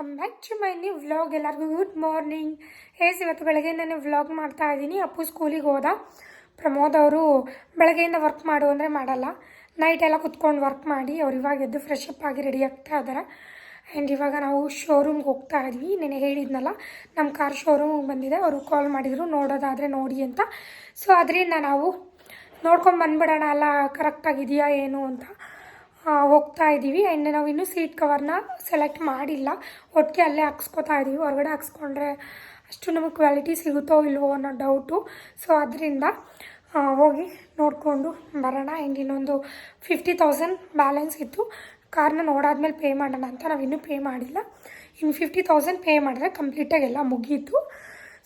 Welcome back to my new vlog. ಎಲ್ಲರಿಗೂ good morning. ಹೇಸ್ ಇವತ್ತು ಬೆಳಗ್ಗೆ ನಾನು ವ್ಲಾಗ್ ಮಾಡ್ತಾ ಇದ್ದೀನಿ. ಅಪ್ಪು ಸ್ಕೂಲಿಗೆ ಹೋದ. ಪ್ರಮೋದ್ ಅವರು ಬೆಳಗ್ಗೆಯಿಂದ ವರ್ಕ್ ಮಾಡು ಅಂದರೆ ಮಾಡಲ್ಲ. ನೈಟ್ ಎಲ್ಲ ಕುತ್ಕೊಂಡು ವರ್ಕ್ ಮಾಡಿ, ಅವ್ರು ಇವಾಗ ಎದ್ದು ಫ್ರೆಶ್ ಅಪ್ ಆಗಿ ರೆಡಿ ಆಗ್ತಾ ಇದ್ದಾರೆ ಆ್ಯಂಡ್ ಇವಾಗ ನಾವು ಶೋರೂಮ್ಗೆ ಹೋಗ್ತಾ ಇದ್ವಿ. ನೆನೆ ಹೇಳಿದ್ನಲ್ಲ ನಮ್ಮ ಕಾರ್ ಶೋರೂಮ್ಗೆ ಬಂದಿದೆ. ಅವರು ಕಾಲ್ ಮಾಡಿದರು, ನೋಡೋದಾದರೆ ನೋಡಿ ಅಂತ. ಸೊ ಅದರಿಂದ ನಾವು ನೋಡ್ಕೊಂಡು ಬಂದ್ಬಿಡೋಣ ಎಲ್ಲ ಕರೆಕ್ಟಾಗಿದೆಯಾ ಏನು ಅಂತ. ಹೋಗ್ತಾ ಇದ್ದೀವಿ ಆ್ಯಂಡ್ ನಾವು ಇನ್ನೂ ಸೀಟ್ ಕವರ್ನ ಸೆಲೆಕ್ಟ್ ಮಾಡಿಲ್ಲ. ಒಟ್ಟಿಗೆ ಅಲ್ಲೇ ಹಾಕ್ಸ್ಕೊತಾ ಇದ್ದೀವಿ ಹೊರಗಡೆ ಹಾಕ್ಸ್ಕೊಂಡ್ರೆ ಅಷ್ಟು ನಮಗೆ ಕ್ವಾಲಿಟಿ ಸಿಗುತ್ತೋ ಇಲ್ವೋ ಅನ್ನೋ ಡೌಟು ಸೊ ಅದರಿಂದ ಹೋಗಿ ನೋಡಿಕೊಂಡು ಬರೋಣ. ಆ್ಯಂಡ್ ಇನ್ನೊಂದು ಫಿಫ್ಟಿ ತೌಸಂಡ್ ಬ್ಯಾಲೆನ್ಸ್ ಇತ್ತು. ಕಾರ್ನ ನೋಡಾದ್ಮೇಲೆ ಪೇ ಮಾಡೋಣ ಅಂತ ನಾವು ಇನ್ನೂ ಪೇ ಮಾಡಿಲ್ಲ. ಇನ್ನು ಫಿಫ್ಟಿ ತೌಸಂಡ್ ಪೇ ಮಾಡಿದ್ರೆ ಕಂಪ್ಲೀಟಾಗಿ ಎಲ್ಲ ಮುಗೀತು.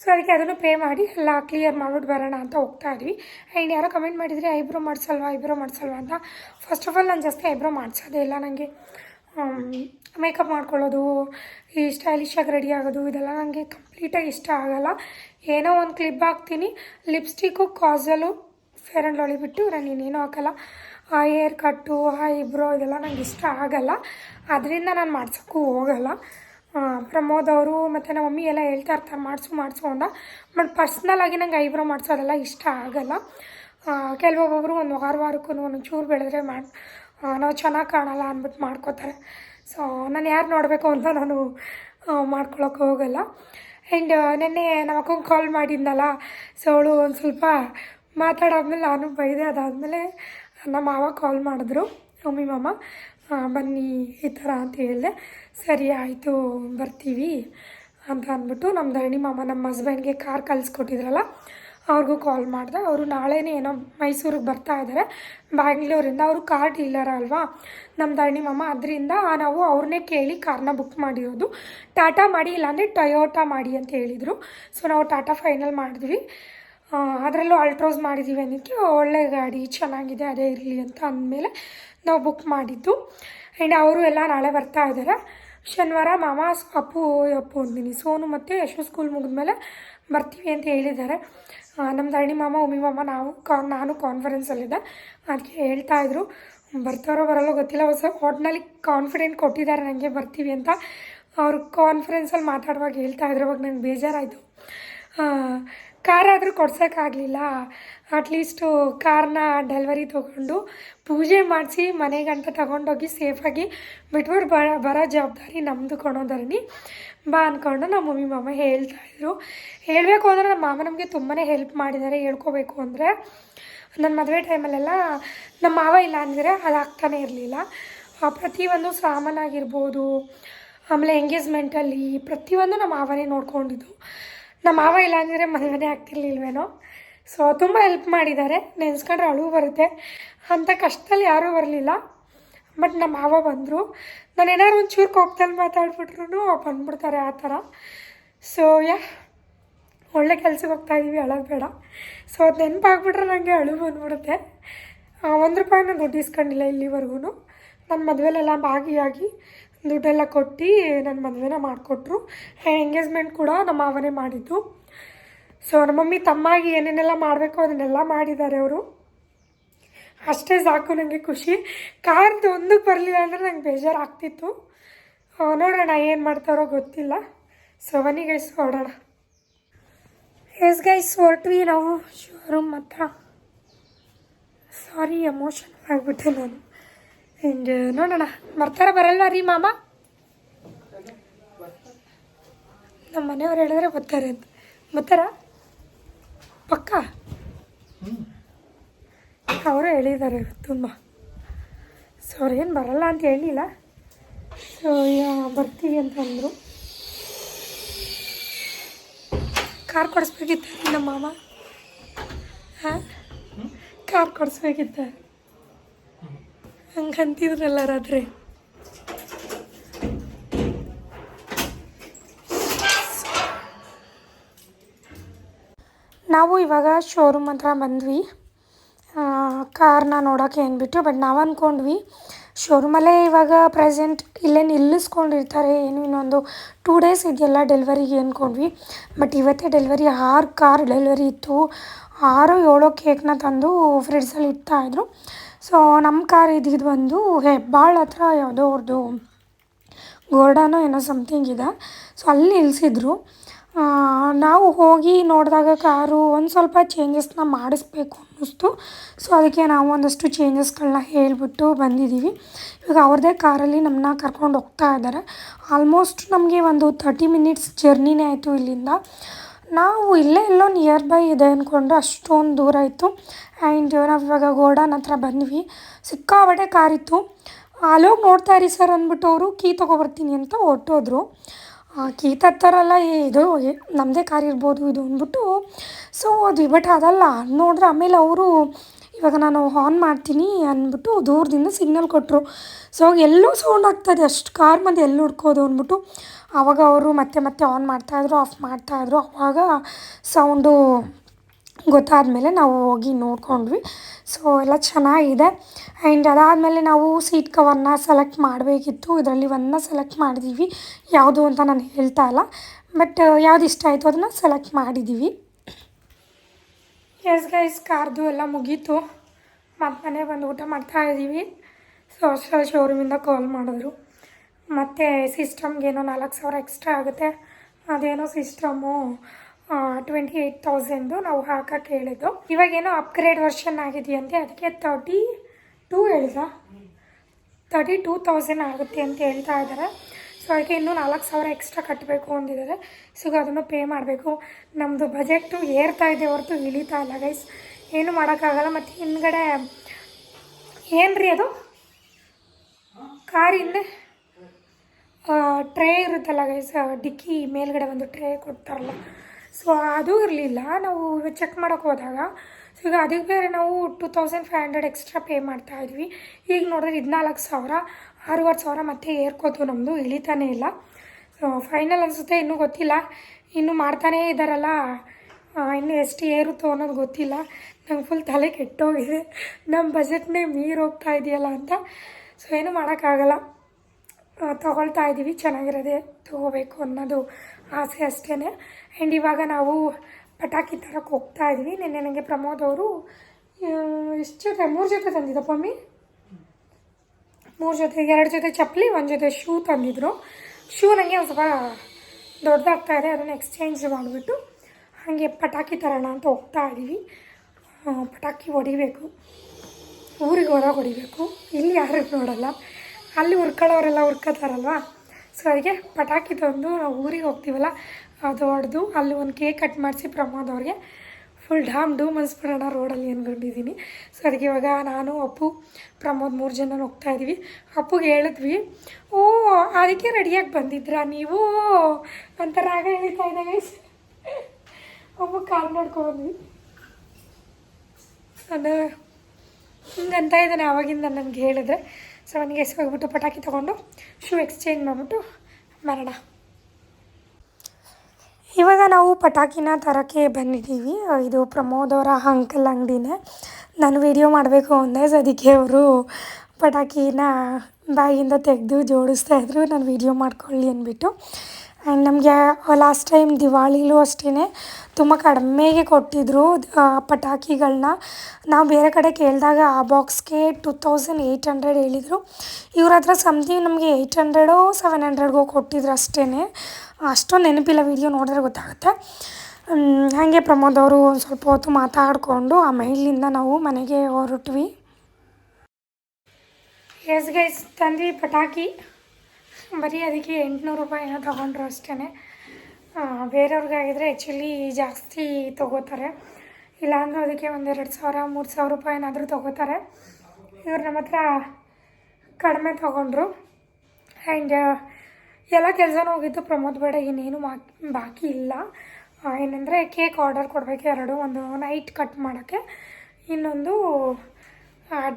ಸೊ ಅದಕ್ಕೆ ಅದನ್ನು ಪೇ ಮಾಡಿ, ಎಲ್ಲ ಕ್ಲಿಯರ್ ಮಾಡ್ಬಿಟ್ಟು ಬರೋಣ ಅಂತ ಹೋಗ್ತಾ ಇದ್ವಿ. ಆ್ಯಂಡ್ ಯಾರೋ ಕಮೆಂಟ್ ಮಾಡಿದರೆ, ಐಬ್ರೋ ಮಾಡಿಸಲ್ವಾ ಐಬ್ರೋ ಮಾಡಿಸಲ್ವಾ ಅಂತ. ಫಸ್ಟ್ ಆಫ್ ಆಲ್ ನಾನು ಜಾಸ್ತಿ ಐಬ್ರೋ ಮಾಡಿಸೋದೇ ಇಲ್ಲ ನನಗೆ ಮೇಕಪ್ ಮಾಡ್ಕೊಳ್ಳೋದು, ಈ ಸ್ಟೈಲಿಶಾಗಿ ರೆಡಿ ಆಗೋದು, ಇದೆಲ್ಲ ನನಗೆ ಕಂಪ್ಲೀಟಾಗಿ ಇಷ್ಟ ಆಗೋಲ್ಲ. ಏನೋ ಒಂದು ಕ್ಲಿಪ್ ಹಾಕ್ತೀನಿ. ಲಿಪ್ಸ್ಟಿಕ್ಕು ಕಾಜಲು ಫೇರ್ ಆ್ಯಂಡ್ ಲೋಳಿ ಬಿಟ್ಟು ನಾನು ಇನ್ನೇನು ಹಾಕಲ್ಲ. ಆ ಹೇರ್ ಕಟ್ಟು ಆ ಐಬ್ರೋ ಇದೆಲ್ಲ ನನಗೆ ಇಷ್ಟ ಆಗೋಲ್ಲ. ಅದರಿಂದ ನಾನು ಮಾಡ್ಸೋಕ್ಕೂ ಹೋಗಲ್ಲ. ಪ್ರಮೋದ್ ಅವರು ಮತ್ತು ನಮ್ಮ ಮಮ್ಮಿ ಎಲ್ಲ ಹೇಳ್ತಾ ಇರ್ತಾರೆ, ಮಾಡಿಸು ಮಾಡಿಸು ಅಂತ. ಬಟ್ ಪರ್ಸ್ನಲಾಗಿ ನಂಗೆ ಐಬ್ರೋ ಮಾಡಿಸೋದೆಲ್ಲ ಇಷ್ಟ ಆಗಲ್ಲ. ಕೆಲವೊಬ್ಬೊಬ್ಬರು ಒಂದು ವಾರ ವಾರಕ್ಕೂ ಒಂದು ಚೂರು ಬೆಳೆದ್ರೆ ಮಾಡಿ ನಾವು ಚೆನ್ನಾಗಿ ಕಾಣಲ್ಲ ಅಂದ್ಬಿಟ್ಟು ಮಾಡ್ಕೋತಾರೆ. ಸೊ ನಾನು ಯಾರು ನೋಡಬೇಕು ಅಂತ ನಾನು ಮಾಡ್ಕೊಳಕ್ಕೆ ಹೋಗಲ್ಲ. ಆ್ಯಂಡ್ ನಿನ್ನೆ ನಮ್ಮ ಅಕ್ಕಂಗೆ ಕಾಲ್ ಮಾಡಿದ್ನಲ್ಲ ಸೊ ಅವಳು ಒಂದು ಸ್ವಲ್ಪ ಮಾತಾಡಾದ್ಮೇಲೆ ನಾನು ಬೈದೆ ಅದಾದಮೇಲೆ ನಮ್ಮ ಮಾವ ಕಾಲ್ ಮಾಡಿದ್ರು ಮಮ್ಮಿ ಮಾಮ. ಬನ್ನಿ ಈ ಥರ ಅಂತ ಹೇಳಿದೆ ಸರಿ, ಆಯಿತು, ಬರ್ತೀವಿ ಅಂತ ಅಂದ್ಬಿಟ್ಟು ನಮ್ಮ ಧರಣಿ ಮಾಮ ನಮ್ಮ ಹಸ್ಬೆಂಡ್ಗೆ ಕಾರ್ ಕಳಿಸ್ಕೊಟ್ಟಿದ್ರಲ್ಲ, ಅವ್ರಿಗೂ ಕಾಲ್ ಮಾಡಿದೆ. ಅವರು ನಾಳೆನೇ ಏನೋ ಮೈಸೂರಿಗೆ ಬರ್ತಾ ಇದ್ದಾರೆ ಬ್ಯಾಂಗ್ಳೂರಿಂದ ಅವರು ಕಾರ್ ಡೀಲರ್ ಅಲ್ವಾ? ನಮ್ಮ ಧರಣಿ ಮಾಮ, ಅದರಿಂದ ನಾವು ಅವ್ರನ್ನೇ ಕೇಳಿ ಕಾರ್ನ ಬುಕ್ ಮಾಡಿರೋದು. ಟಾಟಾ ಮಾಡಿ ಇಲ್ಲಾಂದರೆ ಟೊಯೋಟಾ ಮಾಡಿ ಅಂತ ಹೇಳಿದರು. ಸೊ ನಾವು ಟಾಟಾ ಫೈನಲ್ ಮಾಡಿದ್ವಿ. ಅದರಲ್ಲೂ ಅಲ್ಟ್ರೋಸ್ ಮಾಡಿದ್ದೀವಿ ಅನ್ನೋಕ್ಕೆ ಒಳ್ಳೆ ಗಾಡಿ ಚೆನ್ನಾಗಿದೆ, ಅದೇ ಇರಲಿ ಅಂತ ಅಂದಮೇಲೆ ನಾವು ಬುಕ್ ಮಾಡಿದ್ದು. ಆ್ಯಂಡ್ ಅವರು ಎಲ್ಲ ನಾಳೆ ಬರ್ತಾ ಇದ್ದಾರೆ. ಶನಿವಾರ ಮಾಮ, ಅಪ್ಪು ಅಪ್ಪು ಅಂತೀನಿ ಸೋನು ಮತ್ತು ಯಶು ಸ್ಕೂಲ್ ಮುಗಿದ್ಮೇಲೆ ಬರ್ತೀವಿ ಅಂತ ಹೇಳಿದ್ದಾರೆ. ನಮ್ಮ ಧರಣಿ ಮಾಮ, ಉಮಿ ಮಾಮ, ನಾವು ಕಾನ್ ನಾನು ಕಾನ್ಫರೆನ್ಸಲ್ಲಿದ್ದೆ ಅದಕ್ಕೆ ಹೇಳ್ತಾಯಿದ್ರು ಬರ್ತಾರೋ ಬರಲ್ಲೋ ಗೊತ್ತಿಲ್ಲ, ಹೊಸ ಒಟ್ಟಿನಲ್ಲಿ ಕಾನ್ಫಿಡೆಂಟ್ ಕೊಟ್ಟಿದ್ದಾರೆ ನನಗೆ ಬರ್ತೀವಿ ಅಂತ. ಅವ್ರು ಕಾನ್ಫರೆನ್ಸಲ್ಲಿ ಮಾತಾಡುವಾಗ ಹೇಳ್ತಾಯಿದ್ರು ಅವಾಗ ನಂಗೆ ಬೇಜಾರಾಯಿತು. ಕಾರಾದರೂ ಕೊಡ್ಸೋಕ್ಕಾಗಲಿಲ್ಲ ಅಟ್ಲೀಸ್ಟು ಕಾರ್ನ ಡೆಲಿವರಿ ತೊಗೊಂಡು ಪೂಜೆ ಮಾಡಿಸಿ ಮನೆಗಂಟ ತಗೊಂಡೋಗಿ ಸೇಫಾಗಿ ಬಿಟ್ಬಿಟ್ಟು ಬರ ಬರೋ ಜವಾಬ್ದಾರಿ ನಮ್ಮದು ಕೊಡೋದರಲ್ಲಿ. ಬಾ ಅಂದ್ಕೊಂಡು ನಮ್ಮ ಮಮ್ಮಿ, ಮಾಮ ಹೇಳ್ತಾಯಿದ್ರು ಹೇಳಬೇಕು ಅಂದರೆ ನಮ್ಮ ಮಾಮ ನಮಗೆ ತುಂಬಾ ಹೆಲ್ಪ್ ಮಾಡಿದ್ದಾರೆ. ಹೇಳ್ಕೋಬೇಕು ಅಂದರೆ ನನ್ನ ಮದುವೆ ಟೈಮಲ್ಲೆಲ್ಲ ನಮ್ಮ ಮಾವ ಇಲ್ಲ ಅಂದರೆ ಅದು ಆಗ್ತಾನೆ ಇರಲಿಲ್ಲ ಪ್ರತಿಯೊಂದು ಸಾಮಾನಾಗಿರ್ಬೋದು ಆಮೇಲೆ ಎಂಗೇಜ್ಮೆಂಟಲ್ಲಿ ಪ್ರತಿಯೊಂದು ನಮ್ಮ ಮಾವನೇ ನೋಡ್ಕೊಂಡಿದ್ದು. ನಮ್ಮ ಮಾವ ಇಲ್ಲ ಅಂದರೆ ಮದುವೆನೇ ಆಗ್ತಿರ್ಲಿಲ್ವೇನೋ? ಸೊ ತುಂಬ ಹೆಲ್ಪ್ ಮಾಡಿದ್ದಾರೆ. ನೆನೆಸ್ಕೊಂಡ್ರೆ ಅಳು ಬರುತ್ತೆ. ಅಂಥ ಕಷ್ಟದಲ್ಲಿ ಯಾರೂ ಬರಲಿಲ್ಲ. ಬಟ್ ನಮ್ಮ ಮಾವ ಬಂದರು. ನಾನು ಏನಾದ್ರು ಒಂಚೂರು ಕೋಪದಲ್ಲಿ ಮಾತಾಡ್ಬಿಟ್ರು ಬಂದ್ಬಿಡ್ತಾರೆ ಆ ಥರ. ಸೊ ಯಾ ಒಳ್ಳೆ ಕೆಲ್ಸಕ್ಕೆ ಹೋಗ್ತಾ ಇದ್ದೀವಿ ಅಳೋದು ಬೇಡ. ಸೊ ಅದು ನೆನಪಾಗ್ಬಿಟ್ರೆ ನನಗೆ ಅಳು ಬಂದ್ಬಿಡುತ್ತೆ. ಒಂದು ರೂಪಾಯಿನ ದುಡ್ಡು ಇಸ್ಕೊಂಡಿಲ್ಲ ಇಲ್ಲಿವರೆಗೂ ನನ್ನ ಮದುವೆಲೆಲ್ಲ ಭಾಗಿಯಾಗಿ ದುಡ್ಡೆಲ್ಲ ಕೊಟ್ಟು ನನ್ನ ಮದುವೆನ ಮಾಡಿಕೊಟ್ರು. ಎಂಗೇಜ್ಮೆಂಟ್ ಕೂಡ ನಮ್ಮ ಮಾವನೇ ಮಾಡಿದ್ದು. ಸೊ ನಮ್ಮ ಮಮ್ಮಿ ತಮ್ಮಾಗಿ ಏನೇನೆಲ್ಲ ಮಾಡಬೇಕು ಅದನ್ನೆಲ್ಲ ಮಾಡಿದ್ದಾರೆ ಅವರು. ಅಷ್ಟೇ ಸಾಕು ನನಗೆ ಖುಷಿ. ಕಾರ್ದು ಒಂದಕ್ಕೆ ಬರಲಿಲ್ಲ ಅಂದರೆ ನಂಗೆ ಬೇಜಾರಾಗ್ತಿತ್ತು. ನೋಡೋಣ ಏನು ಮಾಡ್ತಾರೋ ಗೊತ್ತಿಲ್ಲ. ಸೊ ಬನ್ನಿ ಗೈಸ್ ಹೊಡೋಣ ಎಸ್ ಗೈಸ್ ಹೊರಟ್ವಿ ನಾವು ಶೋರೂಮ್ ಹತ್ರ. ಸಾರಿ ಎಮೋಷನ್ ಆಗಿಬಿಟ್ಟೆ ನಾನು. ಆ್ಯಂಡ್ ನೋಡೋಣ. ಬರ್ತಾರ ಬರಲ್ವ ರೀ ಮಾಮ? ನಮ್ಮ ಮನೆಯವ್ರು ಹೇಳಿದ್ರೆ ಬರ್ತಾರೆ ಅಂತ. ಬರ್ತಾರ? ಪಕ್ಕ? ಅವರು ಹೇಳಿದ್ದಾರೆ ತುಂಬ. ಸೊ ಅವ್ರೇನು ಬರಲ್ಲ ಅಂತ ಹೇಳಿಲ್ಲ. ಸೊ ಬರ್ತೀವಿ ಅಂತ ಅಂದರು. ಕಾರ್ ಕೊಡಿಸ್ಬೇಕಿತ್ತ ನಮ್ಮ ಮಾಮ? ಹಾಂ? ಕಾರ್ ಕೊಡಿಸ್ಬೇಕಿತ್ತ. ಹಂಗಂತಿದ್ರಲ್ಲ ರಾತ್ರಿ. ನಾವು ಇವಾಗ ಶೋರೂಮ್ ಹತ್ರ ಬಂದ್ವಿ. ಕಾರ್ನ ನೋಡೋಕೆ ಅಂದ್ಬಿಟ್ಟು ಬಟ್ ನಾವು ಅಂದ್ಕೊಂಡ್ವಿ ಶೋರೂಮಲ್ಲೇ ಇವಾಗ ಪ್ರೆಸೆಂಟ್ ಇಲ್ಲೇ ನಿಲ್ಲಿಸ್ಕೊಂಡಿರ್ತಾರೆ. ಏನು ಇನ್ನೊಂದು ಟೂ ಡೇಸ್ ಇದೆಯಲ್ಲ ಡೆಲಿವರಿಗೆ ಅಂದ್ಕೊಂಡ್ವಿ ಬಟ್ ಇವತ್ತೇ ಡೆಲಿವರಿ ಆರು ಕಾರ್ ಡೆಲಿವರಿ ಇತ್ತು. ಆರು ಏಳು ಕೇಕ್ನ ತಂದು ಫ್ರಿಡ್ಜಲ್ಲಿ ಇಡ್ತಾಯಿದ್ರು ಸೊ ನಮ್ಮ ಕಾರ್ ಇದ್ದಿದ್ದು ಬಂದು ಹೆಬ್ಬಾಳ್ ಹತ್ರ ಯಾವುದೋ ಅವ್ರದ್ದು ಗೋರ್ಡಾನೋ ಏನೋ ಸಮಥಿಂಗ್ ಇದೆ. ಸೊ ಅಲ್ಲಿ ನಿಲ್ಲಿಸಿದ್ರು ನಾವು ಹೋಗಿ ನೋಡಿದಾಗ ಕಾರು ಒಂದು ಸ್ವಲ್ಪ ಚೇಂಜಸ್ನ ಮಾಡಿಸ್ಬೇಕು ಅನ್ನಿಸ್ತು. ಸೊ ಅದಕ್ಕೆ ನಾವು ಒಂದಷ್ಟು ಚೇಂಜಸ್ಗಳನ್ನ ಹೇಳಿಬಿಟ್ಟು ಬಂದಿದ್ದೀವಿ ಇವಾಗ ಅವ್ರದ್ದೇ ಕಾರಲ್ಲಿ ನಮ್ಮನ್ನ ಕರ್ಕೊಂಡು ಹೋಗ್ತಾ ಇದ್ದಾರೆ ಆಲ್ಮೋಸ್ಟ್ ನಮಗೆ ಒಂದು ತರ್ಟಿ ಮಿನಿಟ್ಸ್ ಜರ್ನಿನೇ ಆಯಿತು ಇಲ್ಲಿಂದ. ನಾವು ಇಲ್ಲೇ ಎಲ್ಲೋ ನಿಯರ್ ಬೈ ಇದೆ ಅಂದ್ಕೊಂಡು ಅಷ್ಟೊಂದು ದೂರ ಇತ್ತು. ಆ್ಯಂಡ್ ನಾವು ಇವಾಗ ಗೋಡನ್ ಹತ್ರ ಬಂದ್ವಿ. ಸಿಕ್ಕಾಬಟ್ಟೆ ಕಾರಿತ್ತು ಅಲ್ಲೋಗಿ ನೋಡ್ತಾ ಇರಿ ಸರ್ ಅಂದ್ಬಿಟ್ಟು ಅವರು ಕೀ ತೊಗೊಬರ್ತೀನಿ ಅಂತ ಹೊರ್ಟೋದ್ರು. ಕೀ ತತ್ತಾರಲ್ಲ ಇದು ನಮ್ಮದೇ ಕಾರ್ ಇರ್ಬೋದು, ಇದು ಅಂದ್ಬಿಟ್ಟು. ಸೊ ಅದು ಬಟ್ ಅದಲ್ಲ ನೋಡಿದ್ರೆ ಆಮೇಲೆ ಅವರು ಇವಾಗ ನಾನು ಆನ್ ಮಾಡ್ತೀನಿ ಅಂದ್ಬಿಟ್ಟು ದೂರದಿಂದ ಸಿಗ್ನಲ್ ಕೊಟ್ಟರು ಸೊ ಎಲ್ಲೂ ಸೌಂಡ್ ಆಗ್ತಾಯಿದೆ ಅಷ್ಟು ಕಾರ್ ಮಧ್ಯೆ ಎಲ್ಲಿ ಹುಡ್ಕೋದು ಅಂದ್ಬಿಟ್ಟು ಆವಾಗ ಅವರು ಮತ್ತೆ ಮತ್ತೆ ಆನ್ ಮಾಡ್ತಾಯಿದ್ರು ಆಫ್ ಮಾಡ್ತಾಯಿದ್ರು ಆವಾಗ ಸೌಂಡು ಗೊತ್ತಾದಮೇಲೆ ನಾವು ಹೋಗಿ ನೋಡ್ಕೊಂಡ್ವಿ. ಸೊ ಎಲ್ಲ ಚೆನ್ನಾಗಿದೆ. ಆ್ಯಂಡ್ ಅದಾದಮೇಲೆ ನಾವು ಸೀಟ್ ಕವರ್ನ ಸೆಲೆಕ್ಟ್ ಮಾಡಬೇಕಿತ್ತು. ಇದರಲ್ಲಿ ಒಂದನ್ನ ಸೆಲೆಕ್ಟ್ ಮಾಡಿದ್ದೀವಿ ಯಾವುದು ಅಂತ ನಾನು ಹೇಳ್ತಾ ಇಲ್ಲ. ಬಟ್ ಯಾವುದು ಇಷ್ಟ ಆಯಿತು ಅದನ್ನು ಸೆಲೆಕ್ಟ್ ಮಾಡಿದ್ದೀವಿ ಎಸ್ ಗೈಸ್ ಕಾರ್ದು ಎಲ್ಲ ಮುಗೀತು ಮತ್ತು ಮನೆಗೆ ಬಂದು ಊಟ ಮಾಡ್ತಾ ಇದ್ದೀವಿ ಸೊ ಅಷ್ಟರಲ್ಲಿ ಶೋರೂಮಿಂದ ಕಾಲ್ ಮಾಡಿದ್ರು. ಮತ್ತು ಸಿಸ್ಟಮ್ಗೆ ಏನೋ ನಾಲ್ಕು ಸಾವಿರ ಎಕ್ಸ್ಟ್ರಾ ಆಗುತ್ತೆ. ಅದೇನೋ ಸಿಸ್ಟಮು ಟ್ವೆಂಟಿ ಏಯ್ಟ್ ತೌಸಂಡು ನಾವು ಹಾಕಕ್ಕೆ ಹೇಳಿದ್ದು. ಇವಾಗೇನೋ ಅಪ್ಗ್ರೇಡ್ ವರ್ಷನ್ ಆಗಿದೆಯಂತೆ ಅದಕ್ಕೆ ತರ್ಟಿ ಟೂ ಹೇಳಿದ. ತರ್ಟಿ ಟೂ ತೌಸಂಡ್ ಆಗುತ್ತೆ ಅಂತ ಹೇಳ್ತಾ ಇದ್ದಾರೆ. ಸೊ ಅದಕ್ಕೆ ಇನ್ನೂ ನಾಲ್ಕು ಸಾವಿರ ಎಕ್ಸ್ಟ್ರಾ ಕಟ್ಟಬೇಕು ಅಂದಿದ್ದಾರೆ. ಸೊ ಅದನ್ನು ಪೇ ಮಾಡಬೇಕು. ನಮ್ಮದು ಬಜೆಟ್ಟು ಏರ್ತಾ ಇದೆ ಹೊರತು ಇಳಿತಾ ಇಲ್ಲ ಗೈಸ್ ಏನು ಮಾಡೋಕ್ಕಾಗಲ್ಲ. ಮತ್ತು ಹಿಂದ್ಗಡೆ ಏನು ರೀ ಅದು? ಕಾರ್ ಹಿಂದೆ ಟ್ರೇ ಇರುತ್ತಲ್ಲ ಗೈಸ್ ಡಿಕ್ಕಿ ಮೇಲ್ಗಡೆ ಒಂದು ಟ್ರೇ ಕೊಡ್ತಾರಲ್ಲ. ಸೊ ಅದು ಇರಲಿಲ್ಲ. ನಾವು ಚೆಕ್ ಮಾಡೋಕ್ಕೆ ಹೋದಾಗ, ಸೊ ಈಗ ಅದಕ್ಕೆ ಬೇರೆ ನಾವು two thousand five hundred extra pay ಮಾಡ್ತಾ ಇದ್ವಿ. ಈಗ ನೋಡಿದ್ರೆ ಹದಿನಾಲ್ಕು ಸಾವಿರ. ಆರೂವರೆ ಸಾವಿರ ಮತ್ತೆ ಏರ್ಕೋತು ನಮ್ಮದು ಇಳಿತಾನೇ ಇಲ್ಲ. ಸೊ ಫೈನಲ್ ಅನಿಸುತ್ತೆ, ಇನ್ನೂ ಗೊತ್ತಿಲ್ಲ. ಇನ್ನೂ ಮಾಡ್ತಾನೇ ಇದ್ದಾರಲ್ಲ ಇನ್ನು ಎಷ್ಟು ಏರುತ್ತೋ ಅನ್ನೋದು ಗೊತ್ತಿಲ್ಲ. ನಂಗೆ ಫುಲ್ ತಲೆ ಕೆಟ್ಟೋಗಿದೆ. ನಮ್ಮ ಬಜೆಟ್ನೇ ಮೀರ್ ಹೋಗ್ತಾ ಇದೆಯಲ್ಲ ಅಂತ. ಸೊ ಏನೂ ಮಾಡೋಕ್ಕಾಗಲ್ಲ. ತೊಗೊಳ್ತಾ ಇದ್ದೀವಿ ಚೆನ್ನಾಗಿರೋದೇ ತೊಗೋಬೇಕು ಅನ್ನೋದು ಆಸೆ ಅಷ್ಟೇ ಆ್ಯಂಡ್ ಇವಾಗ ನಾವು ಪಟಾಕಿ ತರಕ್ಕೆ ಹೋಗ್ತಾ ಇದ್ದೀವಿ ನಿನ್ನೆ ನನಗೆ ಪ್ರಮೋದ್ ಅವರು ಎಷ್ಟು ಜೊತೆ, ಮೂರು ಜೊತೆ ತಂದಿದ್ದಪ್ಪ ಪಮ್ಮಿ ಮೂರು ಜೊತೆ, ಎರಡು ಜೊತೆ ಚಪ್ಪಲಿ, ಒಂದು ಜೊತೆ ಶೂ ತಂದಿದ್ರು. ಶೂ ನನಗೆ ಒಂದು ಸ್ವಲ್ಪ ದೊಡ್ಡದಾಗ್ತಾ ಇದೆ, ಅದನ್ನು ಎಕ್ಸ್ಚೇಂಜ್ ಮಾಡಿಬಿಟ್ಟು ಹಾಗೆ ಪಟಾಕಿ ತರೋಣ ಅಂತ ಹೋಗ್ತಾ ಇದ್ದೀವಿ ಪಟಾಕಿ ಹೊಡಿಬೇಕು. ಊರಿಗೆ ಹೊರಗೆ ಹೊಡಿಬೇಕು. ಇಲ್ಲಿ ಯಾರು ನೋಡಲ್ಲ. ಅಲ್ಲಿ ಹುರ್ಕೊಳ್ಳೋರೆಲ್ಲ ಹುರ್ಕೋತಾರಲ್ವ? ಸೊ ಅದಕ್ಕೆ ಪಟಾಕಿ ತಂದು ನಾವು ಊರಿಗೆ ಹೋಗ್ತೀವಲ್ಲ? ಅದು ಹೊಡೆದು ಅಲ್ಲಿ ಒಂದು ಕೇಕ್ ಕಟ್ ಮಾಡಿಸಿ ಪ್ರಮೋದ್ ಅವ್ರಿಗೆ. ಫುಲ್ ಡಾಮ್ ಡೂಮ್ ಅನ್ಸ್ಬಿಡೋಣ ರೋಡಲ್ಲಿ ಅಂದ್ಕೊಂಡಿದ್ದೀನಿ ಸೊ ಅದಕ್ಕೆ ಇವಾಗ ನಾನು, ಅಪ್ಪು, ಪ್ರಮೋದ್ ಮೂರು ಜನ ಹೋಗ್ತಾ ಇದ್ದೀವಿ ಅಪ್ಪುಗೆ ಹೇಳಿದ್ವಿ, ಓ, ಅದಕ್ಕೆ ರೆಡಿಯಾಗಿ ಬಂದಿದ್ರಾ ನೀವು? ಅಂತ ರಾಗ ಹೇಳ್ತಾ ಇದೆ ಗೈಸ್ ಅಪ್ಪು ಕಾರ್ ನೋಡ್ಕೊಂಡ್ವಿ ಅದು ಹಿಂಗಂತ ಇದ್ದಾನೆ ಅವಾಗಿಂದ ನನಗೆ ಹೇಳಿದ್ರೆ. ಸೊ ನನಗೆ ಎಸ್ ಹೋಗ್ಬಿಟ್ಟು ಪಟಾಕಿ ತೊಗೊಂಡು ಶೂ ಎಕ್ಸ್ಚೇಂಜ್ ಮಾಡಿಬಿಟ್ಟು ಬರೋಣ ಇವಾಗ ನಾವು ಪಟಾಕಿನ ತರೋಕ್ಕೆ ಬಂದಿದ್ದೀವಿ. ಇದು ಪ್ರಮೋದ್ ಅವರ ಅಂಕಲ್ ಅಂಗಡಿನೇ. ನಾನು ವಿಡಿಯೋ ಮಾಡಬೇಕು ಅಂದೆ. ಸೊ ಅದಕ್ಕೆ ಅವರು ಪಟಾಕಿನ ಬ್ಯಾಗಿಂದ ತೆಗೆದು ಜೋಡಿಸ್ತಾ ಇದ್ರು. ನಾನು ವೀಡಿಯೋ ಮಾಡ್ಕೊಳ್ಳಿ ಅಂದ್ಬಿಟ್ಟು. ಆ್ಯಂಡ್ ನಮಗೆ ಲಾಸ್ಟ್ ಟೈಮ್ ದಿವಾಳಿಲೂ ಅಷ್ಟೇ ತುಂಬ ಕಡಿಮೆಗೆ ಕೊಟ್ಟಿದ್ದರು ಪಟಾಕಿಗಳನ್ನ ನಾವು ಬೇರೆ ಕಡೆ ಕೇಳಿದಾಗ ಆ ಬಾಕ್ಸ್ಗೆ ಟು ತೌಸಂಡ್ ಏಯ್ಟ್ ಹಂಡ್ರೆಡ್ ಹೇಳಿದರು. ಇವ್ರ ಹತ್ರ ಸಮಥಿಂಗ್ ನಮಗೆ ಏಯ್ಟ್ ಹಂಡ್ರೆಡೋ ಸೆವೆನ್ ಹಂಡ್ರೆಡ್ಗೋ ಕೊಟ್ಟಿದ್ರು ಅಷ್ಟೇ ಅಷ್ಟೊಂದು ನೆನಪಿಲ್ಲ ವೀಡಿಯೋ ನೋಡಿದ್ರೆ ಗೊತ್ತಾಗುತ್ತೆ. ಹಾಗೆ ಪ್ರಮೋದ್ ಅವರು ಒಂದು ಸ್ವಲ್ಪ ಹೊತ್ತು ಮಾತಾಡಿಕೊಂಡು ಆ ಮೈಲಿಂದ ನಾವು ಮನೆಗೆ ಹೊರಟ್ವಿ. ಎಸ್ ಗೈಸ್ ತಂದ್ವಿ ಪಟಾಕಿ. ಬರೀ ಅದಕ್ಕೆ ಎಂಟುನೂರು ರೂಪಾಯಿ ಏನೋ ತೊಗೊಂಡ್ರು ಅಷ್ಟೇ ಬೇರೆಯವ್ರಿಗಾಗಿದ್ರೆ ಆ್ಯಕ್ಚುಲಿ ಜಾಸ್ತಿ ತೊಗೋತಾರೆ. ಇಲ್ಲಾಂದ್ರೆ ಅದಕ್ಕೆ ಒಂದೆರಡು ಸಾವಿರ, ಮೂರು ಸಾವಿರ ರೂಪಾಯಿ ಏನಾದರೂ ತೊಗೋತಾರೆ. ಇವ್ರು ನಮ್ಮ ಹತ್ರ ಕಡಿಮೆ ತೊಗೊಂಡ್ರು. ಆ್ಯಂಡ್ ಎಲ್ಲ ಕೆಲಸನೂ ಹೋಗಿತ್ತು ಪ್ರಮೋದ್ ಬೇಡ, ಇನ್ನೇನು ಬಾಕಿ ಬಾಕಿ ಇಲ್ಲ. ಏನಂದರೆ ಕೇಕ್ ಆರ್ಡರ್ ಕೊಡಬೇಕು ಎರಡು, ಒಂದು ನೈಟ್ ಕಟ್ ಮಾಡೋಕ್ಕೆ. ಇನ್ನೊಂದು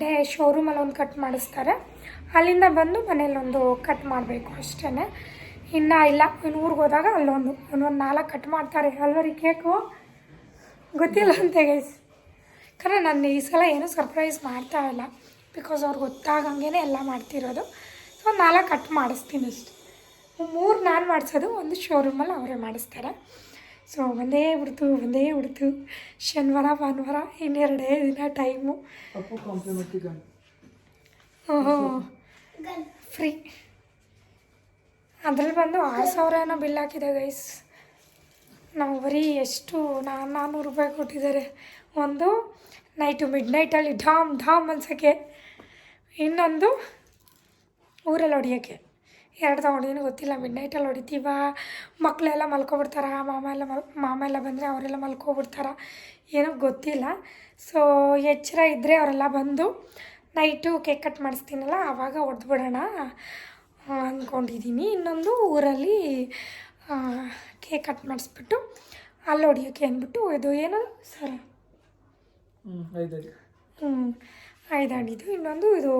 ಡೇ ಶೋರೂಮಲ್ಲಿ ಒಂದು ಕಟ್ ಮಾಡಿಸ್ತಾರೆ. ಅಲ್ಲಿಂದ ಬಂದು ಮನೇಲಿ ಒಂದು ಕಟ್ ಮಾಡಬೇಕು ಅಷ್ಟೇ ಇನ್ನು ಇಲ್ಲ ಇನ್ನು ಊರಿಗೆ ಹೋದಾಗ ಅಲ್ಲೊಂದು ಒಂದೊಂದು ನಾಲ್ಕು ಕಟ್ ಮಾಡ್ತಾರೆ. ಅಲ್ವರಿ ಕೇಕು? ಗೊತ್ತಿಲ್ಲ ಅಂತೆ ಗೈಸ್ ಯಾಕಂದರೆ ನಾನು ಈ ಸಲ ಏನೂ ಸರ್ಪ್ರೈಸ್ ಮಾಡ್ತಾ ಇಲ್ಲ. ಬಿಕಾಸ್ ಅವ್ರಿಗೆ ಗೊತ್ತಾಗಂಗೆ ಎಲ್ಲ ಮಾಡ್ತಿರೋದು. ಸೊ ನಾಲ್ಕು ಕಟ್ ಮಾಡಿಸ್ತೀನಿ ಇಷ್ಟು. ಮೂರು ನಾನು ಮಾಡಿಸೋದು ಒಂದು ಶೋರೂಮಲ್ಲಿ ಅವರೇ ಮಾಡಿಸ್ತಾರೆ. ಸೊ ಒಂದೇ ಬಿಡ್ತು ಒಂದೇ ಬಿಡ್ತು ಶನಿವಾರ ಭಾನುವಾರ ಇನ್ನೆರಡೇ ದಿನ ಟೈಮು ಓಹೋ. ಫ್ರೀ ಅದ್ರಲ್ಲಿ ಬಂದು ಆರು ಸಾವಿರ ಏನೋ ಬಿಲ್ ಹಾಕಿದೆ ಗೈಸ್ ನಾವು ಬರೀ ಎಷ್ಟು ನಾ ನಾನ್ನೂರು ರೂಪಾಯಿ ಕೊಟ್ಟಿದ್ದಾರೆ. ಒಂದು ನೈಟು ಮಿಡ್ ನೈಟಲ್ಲಿ ಢಾಮ್ ಢಾಮ್ ಅನ್ಸೋಕ್ಕೆ. ಇನ್ನೊಂದು ಊರಲ್ಲಿ ಹೊಡಿಯೋಕ್ಕೆ. ಎರಡು ತೊಗೊಂಡಿದ್ದೀನಿ ಗೊತ್ತಿಲ್ಲ ಮಿಡ್ ನೈಟಲ್ಲಿ ಹೊಡಿತೀವ. ಮಕ್ಕಳೆಲ್ಲ ಮಲ್ಕೊಬಿಡ್ತಾರ? ಮಾಮ ಎಲ್ಲ ಮಲ್ ಮಾಮ ಎಲ್ಲ ಬಂದರೆ ಅವರೆಲ್ಲ ಮಲ್ಕೊಬಿಡ್ತಾರ? ಏನೋ ಗೊತ್ತಿಲ್ಲ. ಸೊ ಎಚ್ಚರ ಇದ್ದರೆ ಅವರೆಲ್ಲ ಬಂದು ನೈಟು ಕೇಕ್ ಕಟ್ ಮಾಡಿಸ್ತೀನಲ್ಲ, ಆವಾಗ ಹೊಡೆದ್ಬಿಡೋಣ. ಅಂದ್ಕೊಂಡಿದ್ದೀನಿ. ಇನ್ನೊಂದು ಊರಲ್ಲಿ ಕೇಕ್ ಕಟ್ ಮಾಡಿಸ್ಬಿಟ್ಟು ಅಲ್ಲಿ ಹೊಡಿಯೋಕ್ಕೆ ಅಂದ್ಬಿಟ್ಟು ಇದು ಏನು ಸರ್? ಹ್ಞೂ ಐದು ಅಡಿದು ಇನ್ನೊಂದು ಇದು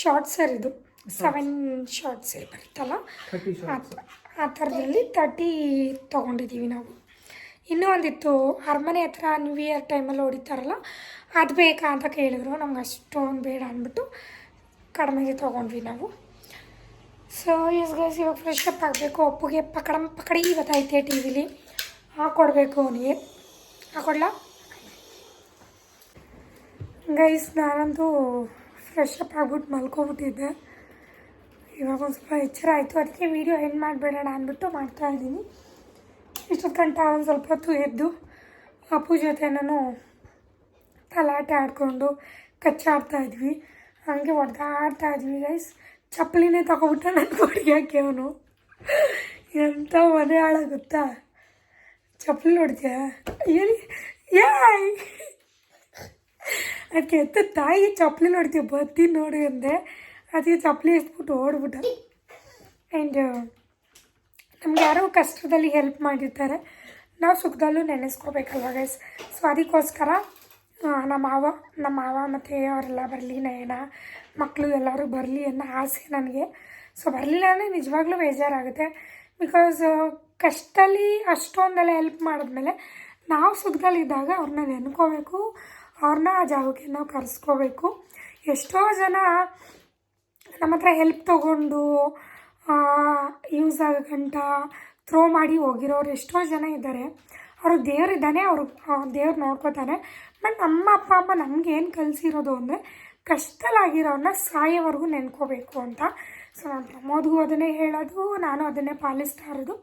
ಶಾರ್ಟ್ ಸರ್ ಇದು. ಸೆವೆನ್ ಶಾರ್ಟ್ಸ್ ಬರುತ್ತಲ್ಲ? ಆ ಥರದಲ್ಲಿ ತರ್ಟಿ ತೊಗೊಂಡಿದ್ದೀವಿ ನಾವು. ಇನ್ನೂ ಒಂದಿತ್ತು ಅರಮನೆ ಹತ್ರ ನ್ಯೂ ಇಯರ್ ಟೈಮಲ್ಲಿ ಹೊಡಿತಾರಲ್ಲ ಅದು ಬೇಕಾ ಅಂತ ಕೇಳಿದ್ರು. ನಮ್ಗೆ ಅಷ್ಟೊಂದು ಬೇಡ ಅಂದ್ಬಿಟ್ಟು ಕಡಿಮೆಗೆ ತೊಗೊಂಡ್ವಿ ನಾವು. ಸೊ ಎಸ್ ಗೈಸ್ ಇವಾಗ ಫ್ರೆಶ್ ಅಪ್ ಆಗಬೇಕು. ಅಪ್ಪುಗೆ ಪಕಡಂ, ಪಕಡಿ ಇವತ್ತೈತೆ ಟಿ ವಿಲಿ ಹಾಕ್ಕೊಡ್ಬೇಕು ಅವನಿಗೆ. ಹಾಕೊಡ್ಲಾ? ಗೈಸ್ ನಾನಂತೂ ಫ್ರೆಶ್ ಅಪ್ ಆಗ್ಬಿಟ್ಟು ಮಲ್ಕೊಬಿಟ್ಟಿದ್ದೆ. ಇವಾಗ ಒಂದು ಸ್ವಲ್ಪ ಎಚ್ಚರ ಆಯಿತು. ಅದಕ್ಕೆ ವೀಡಿಯೋ ಎಂಡ್ ಮಾಡಿಬಿಡೋಣ ಅಂದ್ಬಿಟ್ಟು ಮಾಡ್ತಾಯಿದ್ದೀನಿ ಇಷ್ಟೊತ್ತು ಗಂಟ ಒಂದು ಸ್ವಲ್ಪ ಹೊತ್ತು ಎದ್ದು ಅಪ್ಪು ಜೊತೆ ನಾನು ತಲಾಟೆ ಆಡಿಕೊಂಡು ಕಚ್ಚಾಡ್ತಾ ಇದ್ವಿ. ಹಂಗೆ ಹೊಡೆದಾಡ್ತಾ ಇದ್ವಿ ಗೈಸ್ ಚಪ್ಪಲಿನೇ ತಗೊಬಿಟ್ಟ ನನ್ನ ಹೊಡಿಯೋಕ್ಕೆ ಅವನು. ಎಂಥ ಮನೆ ಹಾಳಾಗುತ್ತಾ ಚಪ್ಪಲಿ ನೋಡ್ತೀಯ? ಹೇಳಿ ಯಾಯ್ ಅದಕ್ಕೆ ಎತ್ತ ತಾಯಿಗೆ ಚಪ್ಪಲಿ ನೋಡ್ತೀವಿ ಬತ್ತಿ ನೋಡಿ ಅಂದೆ ಅದಕ್ಕೆ ಚಪ್ಪಲಿ ಎತ್ಬಿಟ್ಟು ಓಡ್ಬಿಟ್ಟ. ಆ್ಯಂಡ್ ನಮ್ಗೆ ಯಾರೋ ಕಷ್ಟದಲ್ಲಿ ಹೆಲ್ಪ್ ಮಾಡಿರ್ತಾರೆ. ನಾವು ಸುಖದಲ್ಲೂ ನೆನೆಸ್ಕೋಬೇಕಲ್ವ ಗೈಸ್ ಸೊ ಅದಕ್ಕೋಸ್ಕರ ನಮ್ಮ ಮಾವ ನಮ್ಮ ಮಾವ ಮತ್ತು ಅವರೆಲ್ಲ ಬರಲಿ, ನಯನ. ಮಕ್ಕಳು ಎಲ್ಲರೂ ಬರಲಿ ಅನ್ನೋ ಆಸೆ ನನಗೆ. ಸೊ ಬರಲಿಲ್ಲ ಅಂದರೆ ನಿಜವಾಗ್ಲೂ ಬೇಜಾರಾಗುತ್ತೆ. ಬಿಕಾಸ್ ಕಷ್ಟದಲ್ಲಿ ಅಷ್ಟೊಂದೆಲ್ಲ ಹೆಲ್ಪ್ ಮಾಡಿದ್ಮೇಲೆ ನಾವು ಸುಖದಲ್ಲಿದ್ದಾಗ ಅವ್ರನ್ನ ನೆನ್ಕೋಬೇಕು ಅವ್ರನ್ನ ಆ ಜಾಗಕ್ಕೆ ನಾವು ಕರೆಸ್ಕೋಬೇಕು. ಎಷ್ಟೋ ಜನ ನಮ್ಮ ಹತ್ರ ಹೆಲ್ಪ್ ತೊಗೊಂಡು ಯೂಸ್ ಆಗಂಟ ಥ್ರೋ ಮಾಡಿ ಹೋಗಿರೋರು ಎಷ್ಟೋ ಜನ ಇದ್ದಾರೆ. ಅವರು ದೇವ್ರಿದ್ದಾನೆ, ಅವರು ದೇವ್ರು ನೋಡ್ಕೋತಾನೆ. ಬಟ್ ನಮ್ಮ ಅಪ್ಪ, ಅಮ್ಮ ನಮಗೇನು ಕಲಿಸಿರೋದು ಅಂದರೆ ಕಷ್ಟದಲ್ಲಾಗಿರೋನ್ನ ಸಾಯೋವರೆಗೂ ನೆನ್ಕೋಬೇಕು ಅಂತ. ಸೊ ನಾನು ಪ್ರಮೋದ್ಗೂ ಅದನ್ನೇ ಹೇಳೋದು, ನಾನು ಅದನ್ನೇ ಪಾಲಿಸ್ತಾ ಇರೋದು.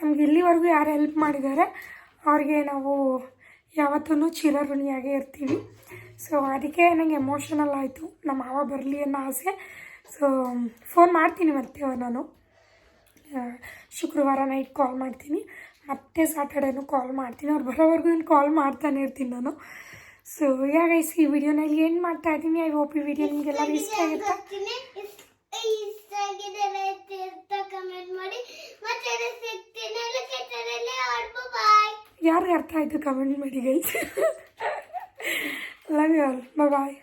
ನಮ್ಗೆ ಇಲ್ಲಿವರೆಗೂ ಯಾರು ಹೆಲ್ಪ್ ಮಾಡಿದ್ದಾರೆ, ಅವ್ರಿಗೆ ನಾವು ಯಾವತ್ತೂ ಚಿರಋಣಿಯಾಗೇ ಇರ್ತೀವಿ. ಸೊ ಅದಕ್ಕೆ ನನಗೆ ಎಮೋಷನಲ್ ಆಯಿತು. ನಮ್ಮ ಮಾವ ಬರಲಿ ಅನ್ನೋ ಆಸೆ. ಸೊ ಫೋನ್ ಮಾಡ್ತೀನಿ ಮತ್ತೆ ನಾನು ಶುಕ್ರವಾರ ನೈಟ್ ಕಾಲ್ ಮಾಡ್ತೀನಿ. ಮತ್ತೆ ಸ್ಯಾಟರ್ಡೇನು ಕಾಲ್ ಮಾಡ್ತೀನಿ. ಅವ್ರು ಬರೋವರೆಗೂ ಇನ್ನು ಕಾಲ್ ಮಾಡ್ತಾನೆ ಇರ್ತೀನಿ ನಾನು. ಸೊ ಯಾಗ ಈ ವಿಡಿಯೋನಲ್ಲಿ ಏನು ಮಾಡ್ತಾ ಇದ್ದೀನಿ? ಐ ಹೋಪ್ ಈ ವಿಡಿಯೋ ನಿಮಗೆಲ್ಲ ಇಷ್ಟ ಆಗುತ್ತೆ ಇಷ್ಟ ಕಮೆಂಟ್ ಮಾಡಿ. ಮತ್ತೆ ಸಿಗ್ತೀನಿ. ಯಾರಿಗೆ ಅರ್ಥ ಆಯಿತು ಕಮೆಂಟ್ ಮಾಡಿ guys love you all bye